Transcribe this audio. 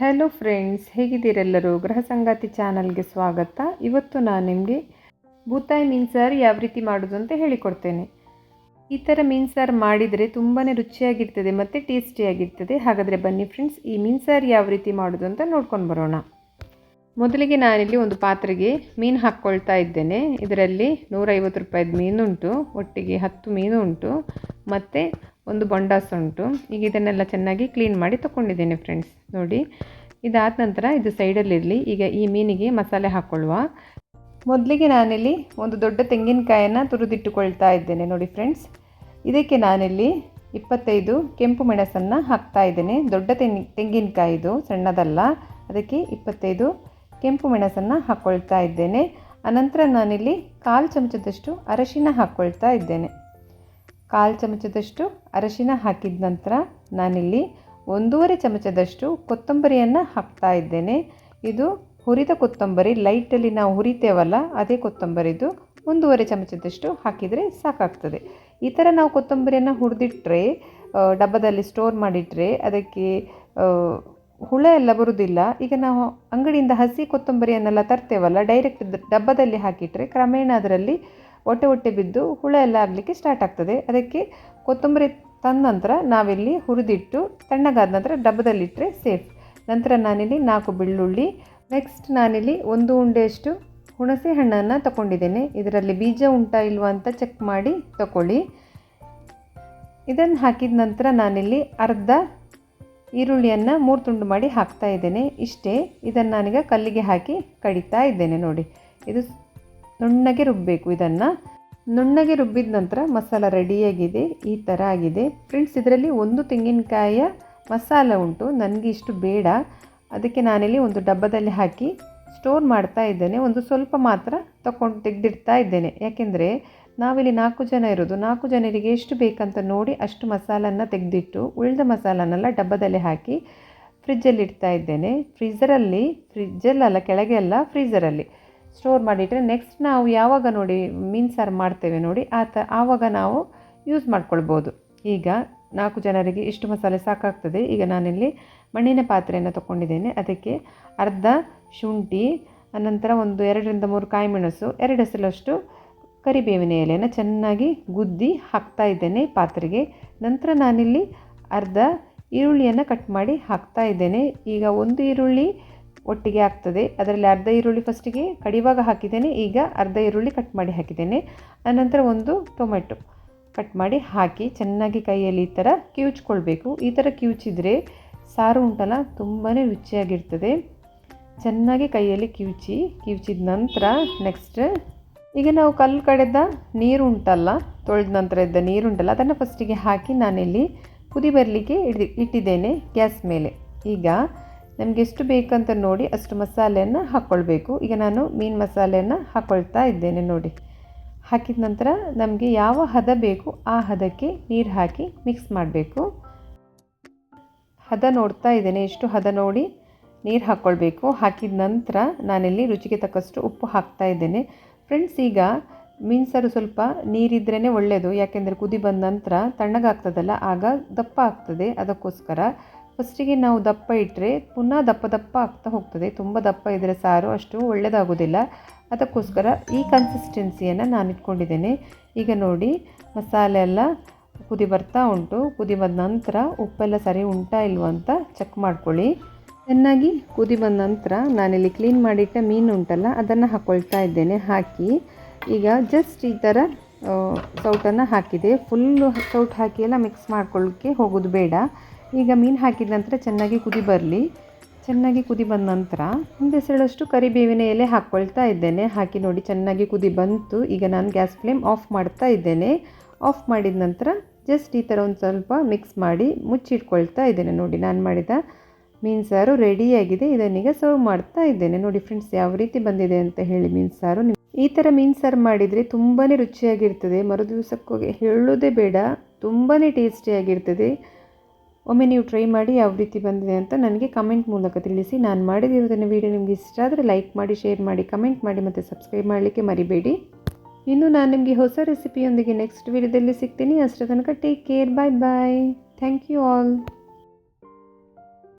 Hello friends ಹೇಗಿದ್ದೀರೆಲ್ಲರೂ ಗೃಹ ಸಂಗಾತಿ ಚಾನಲ್ಗೆ ಸ್ವಾಗತ. ಇವತ್ತು ನಾನು ನಿಮಗೆ ಬೂತಾಯಿ ಮೀನ್ಸಾರು ಯಾವ ರೀತಿ ಮಾಡೋದು ಅಂತ ಹೇಳಿಕೊಡ್ತೇನೆ. ಈ ಥರ ಮೀನ್ಸಾರು ಮಾಡಿದರೆ ತುಂಬಾ ರುಚಿಯಾಗಿರ್ತದೆ ಮತ್ತು ಟೇಸ್ಟಿಯಾಗಿರ್ತದೆ. ಹಾಗಾದರೆ ಬನ್ನಿ ಫ್ರೆಂಡ್ಸ್ ಈ ಮೀನ್ಸಾರು ಯಾವ ರೀತಿ ಮಾಡೋದು ಅಂತ ನೋಡ್ಕೊಂಡು ಬರೋಣ. ಮೊದಲಿಗೆ ನಾನಿಲ್ಲಿ ಒಂದು ಪಾತ್ರೆಗೆ ಮೀನು ಹಾಕ್ಕೊಳ್ತಾ ಇದ್ದೇನೆ. ಇದರಲ್ಲಿ ನೂರೈವತ್ತು ರೂಪಾಯಿದು ಮೀನುಂಟು, ಒಟ್ಟಿಗೆ ಹತ್ತು ಮೀನು ಉಂಟು ಮತ್ತು ಒಂದು ಬೊಂಡಾಸ್ ಉಂಟು. ಈಗ ಇದನ್ನೆಲ್ಲ ಚೆನ್ನಾಗಿ ಕ್ಲೀನ್ ಮಾಡಿ ತೊಗೊಂಡಿದ್ದೀನಿ ಫ್ರೆಂಡ್ಸ್ ನೋಡಿ, ಇದಾದ ನಂತರ ಇದು ಸೈಡಲ್ಲಿರಲಿ ಈಗ ಈ ಮೀನಿಗೆ ಮಸಾಲೆ ಹಾಕ್ಕೊಳ್ಳುವ ಮೊದಲಿಗೆ ನಾನಿಲ್ಲಿ ಒಂದು ದೊಡ್ಡ ತೆಂಗಿನಕಾಯನ್ನು ತುರಿದಿಟ್ಟುಕೊಳ್ತಾ ಇದ್ದೇನೆ ನೋಡಿ ಫ್ರೆಂಡ್ಸ್ ಇದಕ್ಕೆ ನಾನಿಲ್ಲಿ ಇಪ್ಪತ್ತೈದು ಕೆಂಪು ಮೆಣಸನ್ನು ಹಾಕ್ತಾ ಇದ್ದೇನೆ. ದೊಡ್ಡ ತೆಂಗಿ ತೆಂಗಿನಕಾಯಿದು ಸಣ್ಣದಲ್ಲ. ಅದಕ್ಕೆ ಇಪ್ಪತ್ತೈದು ಕೆಂಪು ಮೆಣಸನ್ನು ಹಾಕ್ಕೊಳ್ತಾ ಇದ್ದೇನೆ. ಅನಂತರ ನಾನಿಲ್ಲಿ ಕಾಲು ಚಮಚದಷ್ಟು ಅರಶಿನ ಹಾಕ್ಕೊಳ್ತಾ ಇದ್ದೇನೆ. ಕಾಲು ಚಮಚದಷ್ಟು ಅರಶಿನ ಹಾಕಿದ ನಂತರ ನಾನಿಲ್ಲಿ ಒಂದೂವರೆ ಚಮಚದಷ್ಟು ಕೊತ್ತಂಬರಿಯನ್ನು ಹಾಕ್ತಾ ಇದ್ದೇನೆ. ಇದು ಹುರಿದ ಕೊತ್ತಂಬರಿ ಲೈಟಲ್ಲಿ ನಾವು ಹುರಿತೇವಲ್ಲ ಅದೇ ಕೊತ್ತಂಬರಿದು ಒಂದೂವರೆ ಚಮಚದಷ್ಟು ಹಾಕಿದರೆ ಸಾಕಾಗ್ತದೆ. ಈ ಥರ ನಾವು ಕೊತ್ತಂಬರಿಯನ್ನು ಹುರಿದಿಟ್ರೆ ಡಬ್ಬದಲ್ಲಿ ಸ್ಟೋರ್ ಮಾಡಿಟ್ರೆ ಅದಕ್ಕೆ ಹುಳ ಎಲ್ಲ ಬರುವುದಿಲ್ಲ ಈಗ ನಾವು ಅಂಗಡಿಯಿಂದ ಹಸಿ ಕೊತ್ತಂಬರಿಯನ್ನೆಲ್ಲ ತರ್ತೇವಲ್ಲ ಡೈರೆಕ್ಟ್ ಡಬ್ಬದಲ್ಲಿ ಹಾಕಿಟ್ರೆ ಕ್ರಮೇಣ ಅದರಲ್ಲಿ ಹೊಟ್ಟೆ ಹೊಟ್ಟೆ ಬಿದ್ದು ಹುಳ ಎಲ್ಲ ಆಗಲಿಕ್ಕೆ ಸ್ಟಾರ್ಟ್ ಆಗ್ತದೆ. ಅದಕ್ಕೆ ಕೊತ್ತಂಬರಿ ತಂದ ನಂತರ ನಾವಿಲ್ಲಿ ಹುರಿದಿಟ್ಟು ತಣ್ಣಗಾದ ನಂತರ ಡಬ್ಬದಲ್ಲಿಟ್ಟರೆ ಸೇಫ್ ನಂತರ ನಾನಿಲ್ಲಿ ನಾಲ್ಕು ಬೆಳ್ಳುಳ್ಳಿ ನೆಕ್ಸ್ಟ್ ನಾನಿಲ್ಲಿ ಒಂದು ಉಂಡೆಯಷ್ಟು ಹುಣಸೆ ಹಣ್ಣನ್ನು ತಗೊಂಡಿದ್ದೇನೆ ಇದರಲ್ಲಿ ಬೀಜ ಉಂಟಾ ಇಲ್ವಾ ಅಂತ ಚೆಕ್ ಮಾಡಿ ತಗೊಳ್ಳಿ ಇದನ್ನು ಹಾಕಿದ ನಂತರ ನಾನಿಲ್ಲಿ ಅರ್ಧ ಈರುಳ್ಳಿಯನ್ನು ಮೂರು ತುಂಡು ಮಾಡಿ ಹಾಕ್ತಾ ಇದ್ದೇನೆ. ಇಷ್ಟೇ, ಇದನ್ನು ನಾನೀಗ ಕಲ್ಲಿಗೆ ಹಾಕಿ ಕಡಿತಾ ಇದ್ದೇನೆ ನೋಡಿ. ಇದು ನುಣ್ಣಗೆ ರುಬ್ಬಬೇಕು ಇದನ್ನು. ನುಣ್ಣಗೆ ರುಬ್ಬಿದ ನಂತರ ಮಸಾಲ ರೆಡಿಯಾಗಿದೆ ಈ ಥರ ಆಗಿದೆ. ಫ್ರೆಂಡ್ಸ್ ಇದರಲ್ಲಿ ಒಂದು ತೆಂಗಿನಕಾಯಿಯ ಮಸಾಲ ಉಂಟು, ನನಗೆ ಇಷ್ಟು ಬೇಡ. ಅದಕ್ಕೆ ನಾನಿಲ್ಲಿ ಒಂದು ಡಬ್ಬದಲ್ಲಿ ಹಾಕಿ ಸ್ಟೋರ್ ಮಾಡ್ತಾ ಇದ್ದೇನೆ. ಒಂದು ಸ್ವಲ್ಪ ಮಾತ್ರ ತಗೊಂಡು ತೆಗೆದಿಡ್ತಾ ಇದ್ದೇನೆ. ಯಾಕೆಂದರೆ ನಾವಿಲ್ಲಿ ನಾಲ್ಕು ಜನ ಇರೋದು. ನಾಲ್ಕು ಜನರಿಗೆ ಎಷ್ಟು ಬೇಕಂತ ನೋಡಿ ಅಷ್ಟು ಮಸಾಲನ್ನು ತೆಗೆದಿಟ್ಟು, ಉಳಿದ ಮಸಾಲನ್ನೆಲ್ಲ ಡಬ್ಬದಲ್ಲಿ ಹಾಕಿ ಫ್ರಿಜ್ಜಲ್ಲಿ ಇಡ್ತಾ ಇದ್ದೇನೆ. ಫ್ರೀಝರಲ್ಲಿ ಫ್ರಿಜ್ಜಲ್ಲಲ್ಲ ಕೆಳಗೆ ಅಲ್ಲ ಫ್ರೀಝರಲ್ಲಿ ಸ್ಟೋರ್ ಮಾಡಿಟ್ಟರೆ ನೆಕ್ಸ್ಟ್ ನಾವು ಯಾವಾಗ ನೋಡಿ ಮೀನು ಸಾರು ಮಾಡ್ತೇವೆ ನೋಡಿ, ಆ ತ, ಆವಾಗ ನಾವು ಯೂಸ್ ಮಾಡ್ಕೊಳ್ಬೋದು. ಈಗ ನಾಲ್ಕು ಜನರಿಗೆ ಇಷ್ಟು ಮಸಾಲೆ ಸಾಕಾಗ್ತದೆ. ಈಗ ನಾನಿಲ್ಲಿ ಮಣ್ಣಿನ ಪಾತ್ರೆಯನ್ನು ತೊಗೊಂಡಿದ್ದೇನೆ. ಅದಕ್ಕೆ ಅರ್ಧ ಶುಂಠಿ, ಅನಂತರ ಒಂದು ಎರಡರಿಂದ ಮೂರು ಕಾಯಿಮೆಣಸು, ಎರಡು ಹೆಸರಷ್ಟು ಕರಿಬೇವಿನ ಎಲೆಯನ್ನು ಚೆನ್ನಾಗಿ ಗುದ್ದಿ ಹಾಕ್ತಾ ಇದ್ದೇನೆ ಪಾತ್ರೆಗೆ. ನಂತರ ನಾನಿಲ್ಲಿ ಅರ್ಧ ಈರುಳ್ಳಿಯನ್ನು ಕಟ್ ಮಾಡಿ ಹಾಕ್ತಾ ಇದ್ದೇನೆ. ಈಗ ಒಂದು ಈರುಳ್ಳಿ ಒಟ್ಟಿಗೆ ಆಗ್ತದೆ. ಅದರಲ್ಲಿ ಅರ್ಧ ಈರುಳ್ಳಿ ಫಸ್ಟಿಗೆ ಕಡಿವಾಗ ಹಾಕಿದ್ದೇನೆ. ಈಗ ಅರ್ಧ ಈರುಳ್ಳಿ ಕಟ್ ಮಾಡಿ ಹಾಕಿದ್ದೇನೆ. ಆನಂತರ ಒಂದು ಟೊಮೆಟೊ ಕಟ್ ಮಾಡಿ ಹಾಕಿ ಚೆನ್ನಾಗಿ ಕೈಯಲ್ಲಿ ಈ ಥರ ಕಿವುಚ್ಕೊಳ್ಬೇಕು. ಈ ಥರ ಕಿವುಚಿದರೆ ಸಾರು ಉಂಟಲ್ಲ ತುಂಬಾ ರುಚಿಯಾಗಿರ್ತದೆ. ಚೆನ್ನಾಗಿ ಕೈಯಲ್ಲಿ ಕಿವುಚಿ, ಕಿವುಚಿದ ನಂತರ ನೆಕ್ಸ್ಟ್ ಈಗ ನಾವು ಕಲ್ಲು ಕಡೆದ ನೀರು ಉಂಟಲ್ಲ, ತೊಳೆದ ನಂತರ ಇದ್ದ ನೀರು ಉಂಟಲ್ಲ, ಅದನ್ನು ಫಸ್ಟಿಗೆ ಹಾಕಿ ನಾನಿಲ್ಲಿ ಕುದಿ ಬರಲಿಕ್ಕೆ ಇಡ್ದು ಇಟ್ಟಿದ್ದೇನೆ ಗ್ಯಾಸ್ ಮೇಲೆ. ಈಗ ನಮಗೆ ಎಷ್ಟು ಬೇಕಂತ ನೋಡಿ ಅಷ್ಟು ಮಸಾಲೆಯನ್ನು ಹಾಕ್ಕೊಳ್ಬೇಕು ಈಗ ನಾನು ಮೀನು ಮಸಾಲೆಯನ್ನು ಹಾಕ್ಕೊಳ್ತಾ ಇದ್ದೇನೆ ನೋಡಿ. ಹಾಕಿದ ನಂತರ ನಮಗೆ ಯಾವ ಹದ ಬೇಕು ಆ ಹದಕ್ಕೆ ನೀರು ಹಾಕಿ ಮಿಕ್ಸ್ ಮಾಡಬೇಕು. ಹದ ನೋಡ್ತಾ ಇದ್ದೇನೆ ಎಷ್ಟು ಹದ ನೋಡಿ ನೀರು ಹಾಕ್ಕೊಳ್ಬೇಕು ಹಾಕಿದ ನಂತರ ನಾನಿಲ್ಲಿ ರುಚಿಗೆ ತಕ್ಕಷ್ಟು ಉಪ್ಪು ಹಾಕ್ತಾ ಇದ್ದೇನೆ. ಫ್ರೆಂಡ್ಸ್ ಈಗ ಮೀನ್ಸಾರು ಸ್ವಲ್ಪ ನೀರಿದ್ರೇ ಒಳ್ಳೆಯದು ಯಾಕೆಂದರೆ ಕುದಿ ಬಂದ ನಂತರ ತಣ್ಣಗಾಗ್ತದಲ್ಲ, ಆಗ ದಪ್ಪ ಆಗ್ತದೆ ಅದಕ್ಕೋಸ್ಕರ. ಫಸ್ಟಿಗೆ ನಾವು ದಪ್ಪ ಇಟ್ಟರೆ ಪುನಃ ದಪ್ಪ ದಪ್ಪ ಆಗ್ತಾ ಹೋಗ್ತದೆ. ತುಂಬ ದಪ್ಪ ಇದ್ದರೆ ಸಾರು ಅಷ್ಟು ಒಳ್ಳೆಯದಾಗೋದಿಲ್ಲ ಅದಕ್ಕೋಸ್ಕರ ಈ ಕನ್ಸಿಸ್ಟೆನ್ಸಿಯನ್ನು ನಾನು ಇಟ್ಕೊಂಡಿದ್ದೇನೆ. ಈಗ ನೋಡಿ, ಮಸಾಲೆ ಎಲ್ಲ ಕುದಿ ಬರ್ತಾ ಉಂಟು. ಕುದಿ ಬಂದ ನಂತರ ಉಪ್ಪೆಲ್ಲ ಸರಿ ಉಂಟಾ ಇಲ್ವ ಅಂತ ಚೆಕ್ ಮಾಡ್ಕೊಳ್ಳಿ. ಚೆನ್ನಾಗಿ ಕುದಿ ಬಂದ ನಂತರ ನಾನಿಲ್ಲಿ ಕ್ಲೀನ್ ಮಾಡಿಟ್ಟ ಮೀನು ಉಂಟಲ್ಲ, ಅದನ್ನು ಹಾಕ್ಕೊಳ್ತಾ ಇದ್ದೇನೆ. ಹಾಕಿ ಈಗ ಜಸ್ಟ್ ಈ ಥರ ಸೌಟನ್ನು ಹಾಕಿದೆ. ಫುಲ್ಲು ಸೌಟ್ ಹಾಕಿ ಎಲ್ಲ ಮಿಕ್ಸ್ ಮಾಡ್ಕೊಳ್ಳೋಕ್ಕೆ ಹೋಗೋದು ಬೇಡ. ಈಗ ಮೀನು ಹಾಕಿದ ನಂತರ ಚೆನ್ನಾಗಿ ಕುದಿ ಬರಲಿ. ಚೆನ್ನಾಗಿ ಕುದಿ ಬಂದ ನಂತರ ಒಂದು ಹೆಸರಷ್ಟು ಕರಿಬೇವಿನ ಎಲೆ ಹಾಕ್ಕೊಳ್ತಾ ಇದ್ದೇನೆ. ಹಾಕಿ ನೋಡಿ ಚೆನ್ನಾಗಿ ಕುದಿ ಬಂತು. ಈಗ ನಾನು ಗ್ಯಾಸ್ ಫ್ಲೇಮ್ ಆಫ್ ಮಾಡ್ತಾ ಇದ್ದೇನೆ. ಆಫ್ ಮಾಡಿದ ನಂತರ ಜಸ್ಟ್ ಈ ಥರ ಒಂದು ಸ್ವಲ್ಪ ಮಿಕ್ಸ್ ಮಾಡಿ ಮುಚ್ಚಿಟ್ಕೊಳ್ತಾ ಇದ್ದೇನೆ. ನೋಡಿ ನಾನು ಮಾಡಿದ ಮೀನು ಸಾರು ರೆಡಿಯಾಗಿದೆ ಇದನ್ನೀಗ ಸರ್ವ್ ಮಾಡ್ತಾ ಇದ್ದೇನೆ. ನೋಡಿ ಫ್ರೆಂಡ್ಸ್ ಯಾವ ರೀತಿ ಬಂದಿದೆ ಅಂತ ಹೇಳಿ ಮೀನು ಸಾರು ಈ ಥರ ಮೀನು ಸಾರು ಮಾಡಿದರೆ ತುಂಬಾ ರುಚಿಯಾಗಿರ್ತದೆ. ಮರು ದಿವಸಕ್ಕೆ ಹೇಳೋದೇ ಬೇಡ ತುಂಬಾ ಟೇಸ್ಟಿಯಾಗಿರ್ತದೆ ಒಮ್ಮೆ ನೀವು ಟ್ರೈ ಮಾಡಿ ಯಾವ ರೀತಿ ಬಂದಿದೆ ಅಂತ ನನಗೆ ಕಮೆಂಟ್ ಮೂಲಕ ತಿಳಿಸಿ. ನಾನು ಮಾಡಿದಿರೋದನ್ನು ವೀಡಿಯೋ ನಿಮಗೆ ಇಷ್ಟ ಆದರೆ ಲೈಕ್ ಮಾಡಿ ಶೇರ್ ಮಾಡಿ ಕಮೆಂಟ್ ಮಾಡಿ ಮತ್ತು ಸಬ್ಸ್ಕ್ರೈಬ್ ಮಾಡಲಿಕ್ಕೆ ಮರಿಬೇಡಿ. ಇನ್ನು ನಾನು ನಿಮಗೆ ಹೊಸ ರೆಸಿಪಿಯೊಂದಿಗೆ ನೆಕ್ಸ್ಟ್ ವೀಡಿಯೋದಲ್ಲಿ ಸಿಗ್ತೀನಿ. ಅಷ್ಟರ ತನಕ take care bye bye thank you all